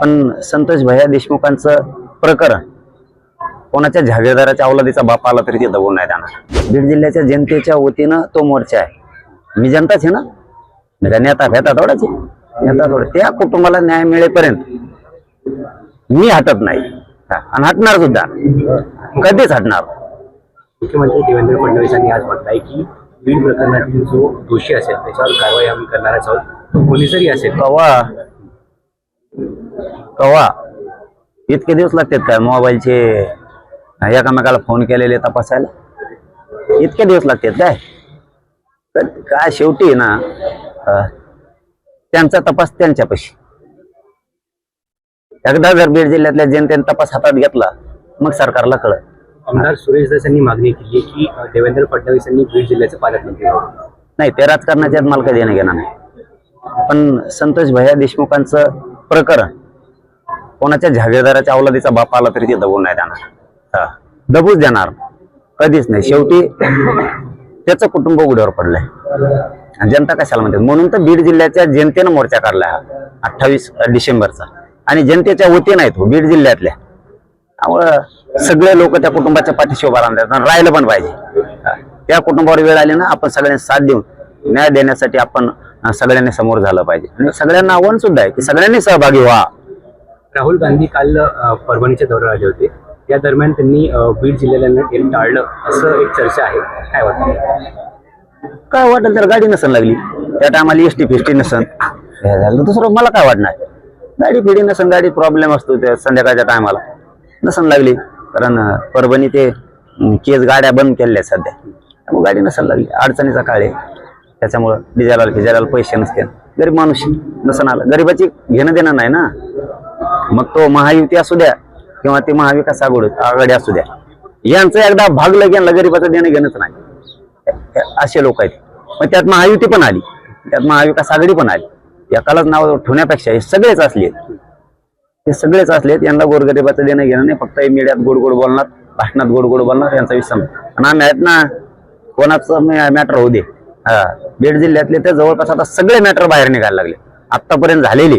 पण संतोष भैया देशमुखांचं प्रकरण. कोणाच्या जागीरदाराच्या अवलादीचा बाप आला तरी ते दबून नाही जाणार. बीड जिल्ह्याच्या जनतेच्या वतीनं तो मोर्चा आहे. मी जनताच आहे ना? मी काय नेता फेता थोडाच नेता थोडा. त्या कुटुंबाला न्याय मिळेपर्यंत मी हटत नाही. आणि हटणार सुद्धा. कधीच हटणार मुख्यमंत्री देवेंद्र फडणवीसांनी आज म्हटलंय की बीड प्रकरणातील जो दोषी असेल त्याच्यावर कारवाई आम्ही करणारच आहोत. तो कोणी असेल. कवा? कवा? इतके दिवस लागतात काय मोबाईलचे? एकामेकाला फोन केलेले तपासायला? इतके दिवस लागतात काय? तर काय शेवटी ना त्यांचा तपास त्यांच्यापाशी. एकदा जर बीड जिल्ह्यातल्या जनतेने तपास हातात घेतला मग सरकारला कळत आमदार सुरेश दास यांनी मागणी केली की देवेंद्र फडणवीस यांनी बीड जिल्ह्याचे पालकमंत्री नाही ते राजकारणाच्यात मला काही देणं घेणं नाही. पण संतोष भैया देशमुखांचं प्रकरण कोणाच्या झागेदाराच्या अवलादीचा बाप आला तरी ते दबून नाही देणार दबूच देणार. कधीच नाही. शेवटी त्याचं कुटुंब उघड्यावर पडलंय. आणि जनता कशाला म्हणते? म्हणून तर बीड जिल्ह्याच्या जनतेनं मोर्चा काढला हा. अठ्ठावीस डिसेंबरचा. आणि जनतेच्या वतीनं आहे तो बीड जिल्ह्यातल्या. त्यामुळं सगळे लोक त्या कुटुंबाच्या पाठीशी उभा राहतात राहिलं पण पाहिजे. त्या कुटुंबावर वेळ आली ना आपण सगळ्यांनी साथ देऊन न्याय देण्यासाठी आपण सगळ्यांनी समोर झालं पाहिजे. आणि सगळ्यांना आव्हान सुद्धा आहे की सगळ्यांनी सहभागी व्हा. राहुल गांधी काल परभणीच्या दौऱ्यावर आले होते. या दरम्यान त्यांनी बीड जिल्ह्याला टाळलं असं एक चर्चा आहे. काय वाटतं? काय वाटलं तर गाडी नसन लागली. त्या टायमाला एस टी फिस्टी नसन झालं दुसरं मला काय वाटणार? गाडी फिडी नसन गाडी प्रॉब्लेम असतो त्या संध्याकाळच्या टायमाला. नसन लागली. कारण परभणी ते केस गाड्या बंद केल्या आहेत सध्या. त्यामुळे गाडी नसन लागली. अडचणीचा काळ आहे. त्याच्यामुळं डिझेलाला फिजायला पैसे नसते गरीब माणूस नसन आला. गरीबाची घेणं देणं नाही ना. मग तो महायुती असू द्या किंवा ते महाविकास आघाडी आघाडी असू द्या. यांचं एकदा भागलं यांना गरीबाचं देणं घेणंच नाही. असे लोक आहेत. मग त्यात महायुती पण आली. त्यात महाविकास आघाडी पण आली. एकालाच नाव ठेवण्यापेक्षा हे सगळेच असले हे सगळेच असलेत यांना गोरगरिबाचं देणं घेणं नाही. फक्त हे मीडियात गोड गोड बोलणार भाषणात गोड गोड बोलणार यांचा विसम आणि आम्ही आहेत ना कोणाचं मॅटर होऊ दे. बीड जिल्ह्यातले तर जवळपास आता सगळे मॅटर बाहेर निघायला लागले. आतापर्यंत झालेले.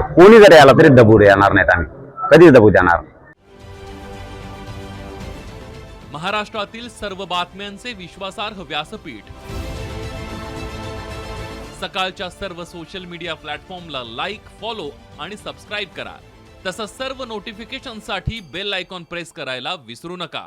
कोणी जरी आला तरी दबू येणार नाहीत आम्ही. कधीच दबू देणार महाराष्ट्रातील सर्व बातम्यांचे विश्वासार्ह व्यासपीठ. सकाळच्या सर्व सोशल मीडिया प्लॅटफॉर्मला लाईक फॉलो आणि सबस्क्राईब करा. तसंच सर्व नोटिफिकेशनसाठी बेल आयकॉन प्रेस करायला विसरू नका.